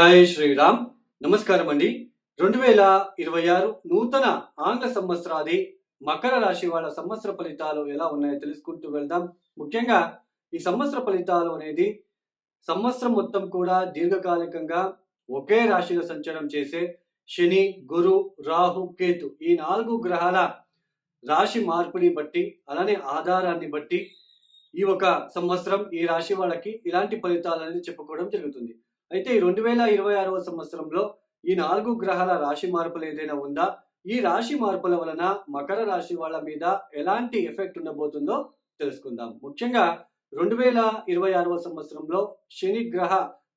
జై శ్రీరామ్. నమస్కారం అండి. రెండు వేల ఇరవై ఆరు నూతన ఆంగ్ల సంవత్సరాది మకర రాశి వాళ్ళ సంవత్సర ఫలితాలు ఎలా ఉన్నాయో తెలుసుకుంటూ వెళ్దాం. ముఖ్యంగా ఈ సంవత్సర ఫలితాలు అనేది సంవత్సరం మొత్తం కూడా దీర్ఘకాలికంగా ఒకే రాశిలో సంచారం చేసే శని గురు రాహు కేతు ఈ నాలుగు గ్రహాల రాశి మార్పుని బట్టి అలానే ఆధారాన్ని బట్టి ఈ ఒక సంవత్సరం ఈ రాశి వాళ్ళకి ఇలాంటి ఫలితాలు అనేది చెప్పుకోవడం జరుగుతుంది. అయితే ఈ రెండు వేల ఇరవై ఆరవ సంవత్సరంలో ఈ నాలుగు గ్రహాల రాశి మార్పులు ఏదైనా ఉందా? ఈ రాశి మార్పుల వలన మకర రాశి వాళ్ళ మీద ఎలాంటి ఎఫెక్ట్ ఉండబోతుందో తెలుసుకుందాం. ముఖ్యంగా రెండు వేల ఇరవై ఆరవ సంవత్సరంలో శని గ్రహ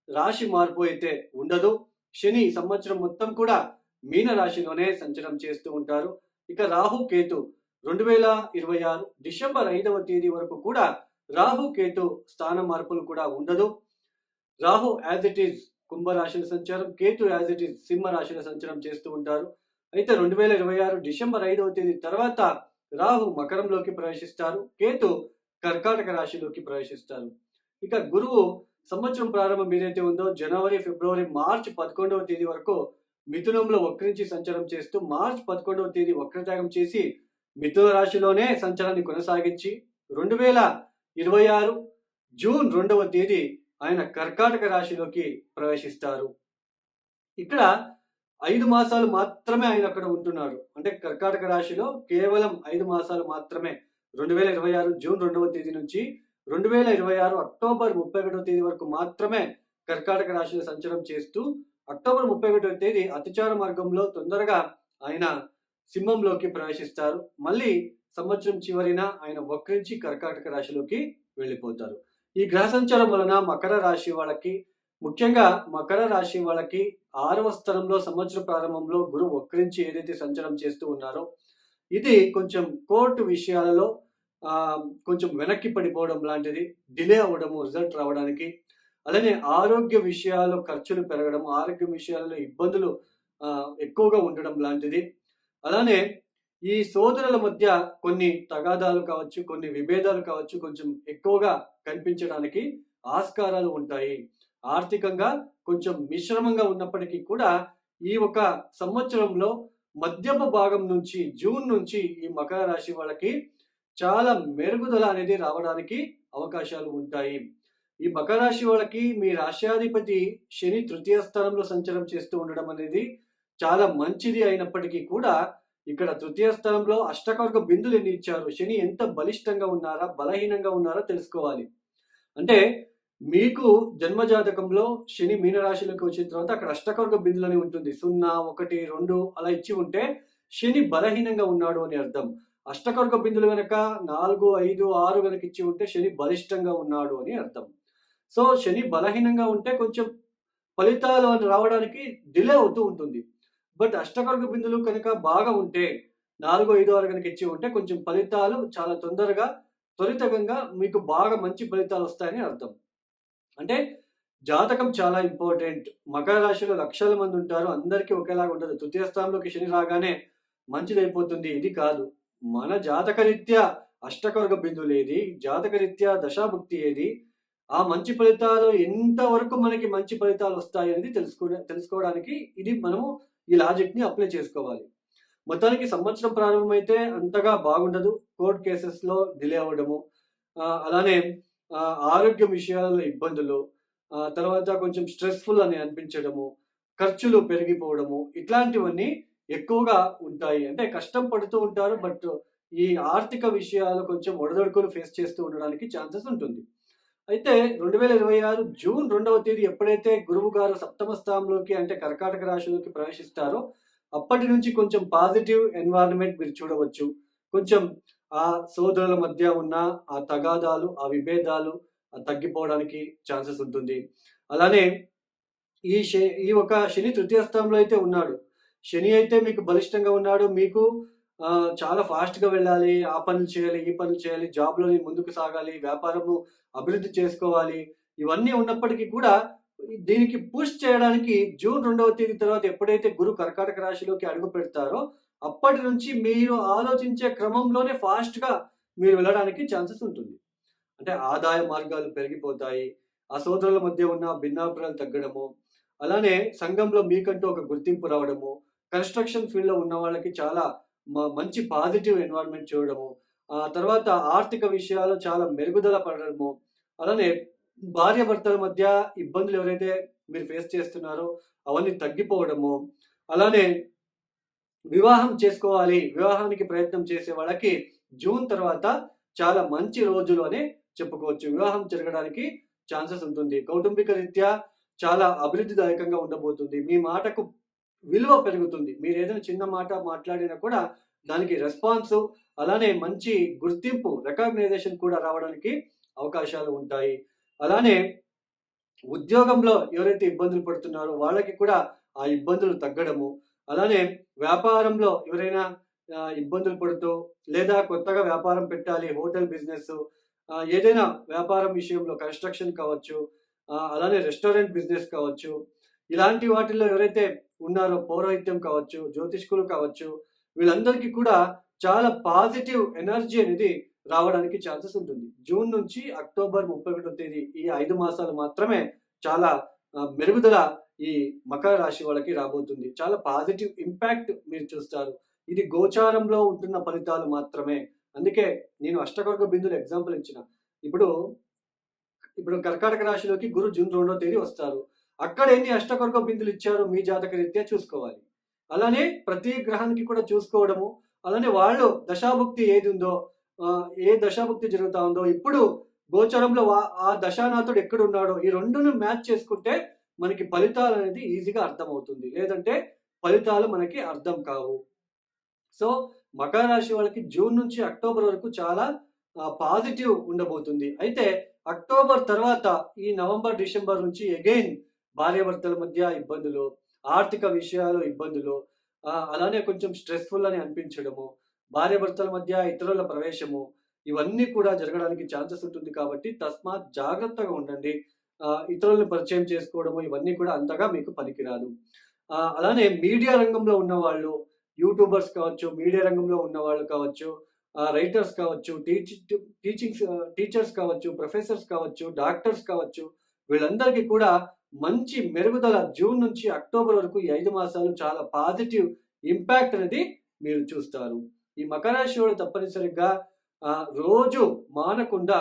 రాశి మార్పు అయితే ఉండదు. శని సంవత్సరం మొత్తం కూడా మీన రాశిలోనే సంచరం చేస్తూ ఉంటారు. ఇక రాహు కేతు రెండు వేల ఇరవై ఆరు డిసెంబర్ ఐదవ తేదీ వరకు కూడా రాహు కేతు స్థాన మార్పులు కూడా ఉండదు. రాహు యాజ్ ఇట్ ఈజ్ కుంభరాశిలో సంచారం కేతు యాజ్ ఇట్ ఈజ్ సింహ రాశిలో సంచారం చేస్తూ ఉంటారు. అయితే రెండు వేల ఇరవై ఆరు డిసెంబర్ ఐదవ తేదీ తర్వాత రాహు మకరంలోకి ప్రవేశిస్తారు కేతు కర్కాటక రాశిలోకి ప్రవేశిస్తారు. ఇక గురువు సంవత్సరం ప్రారంభం ఏదైతే ఉందో జనవరి ఫిబ్రవరి మార్చ్ పదకొండవ తేదీ వరకు మిథునంలో వక్రించి సంచారం చేస్తూ మార్చ్ పదకొండవ తేదీ వక్రత్యాగం చేసి మిథున రాశిలోనే సంచారాన్ని కొనసాగించి రెండు వేల ఇరవై ఆరు జూన్ రెండవ తేదీ ఆయన కర్కాటక రాశిలోకి ప్రవేశిస్తారు. ఇక్కడ ఐదు మాసాలు మాత్రమే ఆయన అక్కడ ఉంటున్నారు అంటే కర్కాటక రాశిలో కేవలం ఐదు మాసాలు మాత్రమే. రెండు వేల ఇరవై ఆరు జూన్ రెండవ తేదీ నుంచి రెండు వేల ఇరవై ఆరు అక్టోబర్ ముప్పై ఒకటవ తేదీ వరకు మాత్రమే కర్కాటక రాశిలో సంచారం చేస్తూ అక్టోబర్ ముప్పై ఒకటవ తేదీ అతిచార మార్గంలో తొందరగా ఆయన సింహంలోకి ప్రవేశిస్తారు. మళ్ళీ సంవత్సరం చివరిన ఆయన వక్రించి కర్కాటక రాశిలోకి వెళ్ళిపోతారు. ఈ గ్రహ సంచారం వలన మకర రాశి వాళ్ళకి ముఖ్యంగా మకర రాశి వాళ్ళకి ఆరవ స్థలంలో సంవత్సర ప్రారంభంలో గురువు వక్రించి ఏదైతే సంచారం చేస్తూ ఉన్నారో ఇది కొంచెం కోర్టు విషయాలలో కొంచెం వెనక్కి పడిపోవడం లాంటిది డిలే అవ్వడము రిజల్ట్ రావడానికి. అలానే ఆరోగ్య విషయాల్లో ఖర్చులు పెరగడం ఆరోగ్య విషయాలలో ఇబ్బందులు ఎక్కువగా ఉండడం లాంటిది. అలానే ఈ సోదరుల మధ్య కొన్ని తగాదాలు కావచ్చు కొన్ని విభేదాలు కావచ్చు కొంచెం ఎక్కువగా కనిపించడానికి ఆస్కారాలు ఉంటాయి. ఆర్థికంగా కొంచెం మిశ్రమంగా ఉన్నప్పటికీ కూడా ఈ ఒక సంవత్సరంలో మధ్యమ భాగం నుంచి జూన్ నుంచి ఈ మకర రాశి వాళ్ళకి చాలా మెరుగుదల అనేది రావడానికి అవకాశాలు ఉంటాయి. ఈ మకర రాశి వాళ్ళకి మీ రాశ్యాధిపతి శని తృతీయ స్థానంలో సంచారం చేస్తూ ఉండడం అనేది చాలా మంచిది అయినప్పటికీ కూడా ఇక్కడ తృతీయ స్థానంలో అష్టకవర్గ బిందులు ఎన్ని ఇచ్చారు? శని ఎంత బలిష్టంగా ఉన్నారా? బలహీనంగా ఉన్నారా? తెలుసుకోవాలి. అంటే మీకు జన్మజాతకంలో శని మీనరాశిలోకి వచ్చిన తర్వాత అక్కడ అష్టకవర్గ బిందులు అని ఉంటుంది. సున్నా ఒకటి రెండు అలా ఇచ్చి ఉంటే శని బలహీనంగా ఉన్నాడు అని అర్థం. అష్టకర్గ బిందులు గనక నాలుగు ఐదు ఆరు గనక ఇచ్చి ఉంటే శని బలిష్టంగా ఉన్నాడు అని అర్థం. సో శని బలహీనంగా ఉంటే కొంచెం ఫలితాలు అని రావడానికి డిలే అవుతూ ఉంటుంది. బట్ అష్టకర్గ బిందులు కనుక బాగా ఉంటే నాలుగో ఐదు ఆరు కనుక ఇచ్చి ఉంటే కొంచెం ఫలితాలు చాలా తొందరగా త్వరితగంగా మీకు బాగా మంచి ఫలితాలు వస్తాయని అర్థం. అంటే జాతకం చాలా ఇంపార్టెంట్. మకర రాశిలో లక్షల మంది ఉంటారు. అందరికీ ఒకేలాగా ఉండదు. తృతీయ స్థానంలోకి శని రాగానే మంచిదైపోతుంది. ఇది కాదు. మన జాతకరీత్యా అష్టకర్గ బిందువులు ఏది? జాతకరీత్యా దశాభుక్తి ఏది? ఆ మంచి ఫలితాలు ఎంతవరకు మనకి మంచి ఫలితాలు వస్తాయి అనేది తెలుసుకునే తెలుసుకోవడానికి ఇది మనము ఈ లాజిక్ని అప్లై చేసుకోవాలి. మొత్తానికి సంవత్సరం ప్రారంభమైతే అంతగా బాగుండదు. కోర్ట్ కేసెస్లో డిలే అవ్వడము అలానే ఆరోగ్య విషయాలలో ఇబ్బందులు తర్వాత కొంచెం స్ట్రెస్ఫుల్ అని అనిపించడము ఖర్చులు పెరిగిపోవడము ఇట్లాంటివన్నీ ఎక్కువగా ఉంటాయి. అంటే కష్టం పడుతూ ఉంటారు బట్ ఈ ఆర్థిక విషయాలు కొంచెం ఒడదొడుకులు ఫేస్ చేస్తూ ఉండడానికి ఛాన్సెస్ ఉంటుంది. అయితే రెండు వేల ఇరవై ఆరు జూన్ రెండవ తేదీ ఎప్పుడైతే గురువు గారు సప్తమ స్థానంలోకి అంటే కర్కాటక రాశిలోకి ప్రవేశిస్తారో అప్పటి నుంచి కొంచెం పాజిటివ్ ఎన్వైరన్మెంట్ మీరు చూడవచ్చు. కొంచెం ఆ సోదరుల మధ్య ఉన్న ఆ తగాదాలు ఆ విభేదాలు తగ్గిపోవడానికి ఛాన్సెస్ ఉంటుంది. అలానే ఈ శ ఈ ఒక శని తృతీయ స్థానంలో అయితే ఉన్నాడు. శని అయితే మీకు బలిష్టంగా ఉన్నాడు. మీకు చాలా ఫాస్ట్గా వెళ్ళాలి ఆ పనులు చేయాలి ఈ పనులు చేయాలి జాబ్‌లో నేను ముందుకు సాగాలి వ్యాపారము అభివృద్ధి చేసుకోవాలి. ఇవన్నీ ఉన్నప్పటికీ కూడా దీనికి పుష్ చేయడానికి జూన్ రెండవ తేదీ తర్వాత ఎప్పుడైతే గురు కర్కాటక రాశిలోకి అడుగు పెడతారో అప్పటి నుంచి మీరు ఆలోచించే క్రమంలోనే ఫాస్ట్గా మీరు వెళ్ళడానికి ఛాన్సెస్ ఉంటుంది. అంటే ఆదాయ మార్గాలు పెరిగిపోతాయి ఆ సోదరుల మధ్య ఉన్న భిన్నాభిప్రాయాలు తగ్గడము అలానే సంఘంలో మీకంటూ ఒక గుర్తింపు రావడము కన్స్ట్రక్షన్ ఫీల్డ్లో ఉన్న వాళ్ళకి చాలా మంచి పాజిటివ్ ఎన్వైరన్మెంట్ చూడడము ఆ తర్వాత ఆర్థిక విషయాలు చాలా మెరుగుదల పడడము అలానే భార్య భర్తల మధ్య ఇబ్బందులు ఎవరైతే మీరు ఫేస్ చేస్తున్నారో అవన్నీ తగ్గిపోవడము అలానే వివాహం చేసుకోవాలి వివాహానికి ప్రయత్నం చేసే వాళ్ళకి జూన్ తర్వాత చాలా మంచి రోజులు అని చెప్పుకోవచ్చు. వివాహం జరగడానికి ఛాన్సెస్ ఉంటుంది. కౌటుంబిక రీత్యా చాలా అభివృద్ధిదాయకంగా ఉండబోతుంది. మీ మాటకు విలువ పెరుగుతుంది. మీరు ఏదైనా చిన్న మాట మాట్లాడినా కూడా దానికి రెస్పాన్స్ అలానే మంచి గుర్తింపు రికగ్నైజేషన్ కూడా రావడానికి అవకాశాలు ఉంటాయి. అలానే ఉద్యోగంలో ఎవరైతే ఇబ్బందులు పడుతున్నారో వాళ్ళకి కూడా ఆ ఇబ్బందులు తగ్గడము. అలానే వ్యాపారంలో ఎవరైనా ఇబ్బందులు పడుతూ లేదా కొత్తగా వ్యాపారం పెట్టాలి హోటల్ బిజినెస్ ఏదైనా వ్యాపారం విషయంలో కన్స్ట్రక్షన్ కావచ్చు అలానే రెస్టారెంట్ బిజినెస్ కావచ్చు ఇలాంటి వాటిల్లో ఎవరైతే ఉన్నారో పౌరోహిత్యం కావచ్చు జ్యోతిష్కులు కావచ్చు వీళ్ళందరికీ కూడా చాలా పాజిటివ్ ఎనర్జీ అనేది రావడానికి ఛాన్సెస్ ఉంటుంది. జూన్ నుంచి అక్టోబర్ ముప్పై ఒకటో తేదీ ఈ ఐదు మాసాలు మాత్రమే చాలా మెరుగుదల ఈ మకర రాశి వాళ్ళకి రాబోతుంది. చాలా పాజిటివ్ ఇంపాక్ట్ మీరు చూస్తారు. ఇది గోచారంలో ఉంటున్న ఫలితాలు మాత్రమే. అందుకే నేను అష్టకర్గ బిందులు ఎగ్జాంపుల్ ఇచ్చిన. ఇప్పుడు ఇప్పుడు కర్కాటక రాశిలోకి గురు జూన్ రెండో తేదీ వస్తారు. అక్కడ ఎన్ని అష్టకొరక బిందులు ఇచ్చారో మీ జాతక రీత్యా చూసుకోవాలి. అలానే ప్రతి గ్రహానికి కూడా చూసుకోవడము అలానే వాళ్ళు దశాభుక్తి ఏది ఉందో ఏ దశాభుక్తి జరుగుతా ఉందో ఇప్పుడు గోచరంలో వా- ఆ దశానాథుడు ఎక్కడున్నాడో ఈ రెండును మ్యాచ్ చేసుకుంటే మనకి ఫలితాలు అనేది ఈజీగా అర్థమవుతుంది. లేదంటే ఫలితాలు మనకి అర్థం కావు. సో మకర రాశి వాళ్ళకి జూన్ నుంచి అక్టోబర్ వరకు చాలా పాజిటివ్ ఉండబోతుంది. అయితే అక్టోబర్ తర్వాత ఈ నవంబర్ డిసెంబర్ నుంచి అగైన్ భార్యాభర్తల మధ్య ఇబ్బందులు ఆర్థిక విషయాలు ఇబ్బందులు అలానే కొంచెం స్ట్రెస్ఫుల్ అని అనిపించడము భార్యాభర్తల మధ్య ఇతరుల ప్రవేశము ఇవన్నీ కూడా జరగడానికి ఛాన్సెస్ ఉంటుంది కాబట్టి తస్మాత్ జాగ్రత్తగా ఉండండి. ఇతరులను పరిచయం చేసుకోవడము ఇవన్నీ కూడా అంతగా మీకు పనికిరాదు. అలానే మీడియా రంగంలో ఉన్న వాళ్ళు యూట్యూబర్స్ కావచ్చు మీడియా రంగంలో ఉన్న వాళ్ళు కావచ్చు రైటర్స్ కావచ్చు టీచింగ్ టీచింగ్స్ టీచర్స్ కావచ్చు ప్రొఫెసర్స్ కావచ్చు డాక్టర్స్ కావచ్చు వీళ్ళందరికీ కూడా మంచి మెరుగుదల జూన్ నుంచి అక్టోబర్ వరకు ఈ ఐదు మాసాలు చాలా పాజిటివ్ ఇంపాక్ట్ అనేది మీరు చూస్తారు. ఈ మకర వాళ్ళు తప్పనిసరిగా రోజు మానకుండా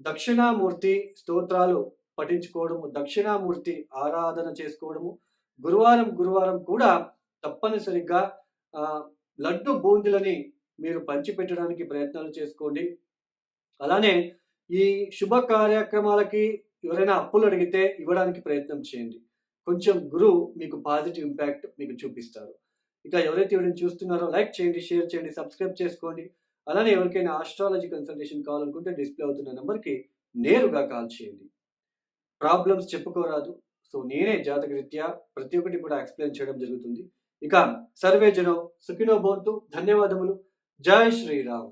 దక్షిణామూర్తి స్తోత్రాలు పఠించుకోవడము దక్షిణామూర్తి ఆరాధన చేసుకోవడము గురువారం గురువారం కూడా తప్పనిసరిగా లడ్డు బూందులని మీరు పంచిపెట్టడానికి ప్రయత్నాలు చేసుకోండి. అలానే ఈ శుభ కార్యక్రమాలకి ఎవరైనా అప్పులు అడిగితే ఇవ్వడానికి ప్రయత్నం చేయండి. కొంచెం గురువు మీకు పాజిటివ్ ఇంపాక్ట్ మీకు చూపిస్తారు ఇక ఎవరైతే ఎవరైనా చూస్తున్నారో లైక్ చేయండి షేర్ చేయండి సబ్స్క్రైబ్ చేసుకోండి. అలానే ఎవరికైనా ఆస్ట్రాలజీ కన్సల్టేషన్ కావాలనుకుంటే డిస్ప్లే అవుతున్న నెంబర్కి నేరుగా కాల్ చేయండి. ప్రాబ్లమ్స్ చెప్పుకోరాదు. సో నేనే జాతక రీత్యా ప్రతి ఒక్కటి కూడా ఎక్స్ప్లెయిన్ చేయడం జరుగుతుంది. ఇక సర్వే జనం సుఖినో భవంతు. ధన్యవాదములు. జై శ్రీరామ్.